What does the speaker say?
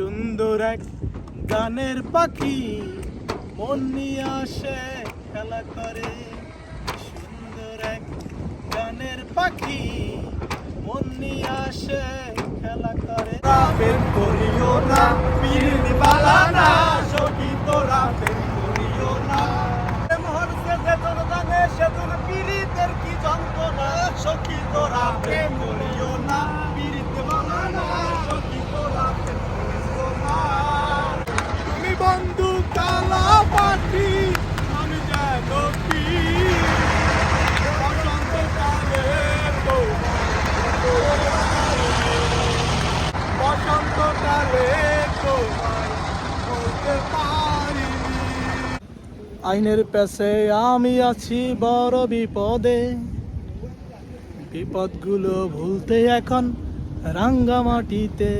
সুন্দর এক গানের পাখি। মন নিয়ে আসে, খেলা করে। সুন্দর এক গানের পাখি। মন নিয়ে আসে, খেলা করে। প্রেম করিও না পীর বালা না সখী তোরা প্রেম করিও না। প্রেম হরছে যেজন জানে সেজন পীড়িতের কি যন্ত্রণা, সখী আইনের পেছে আমি আছি বড় বিপদে। বিপদগুলো ভুলতে এখন রাঙ্গামাটিতে।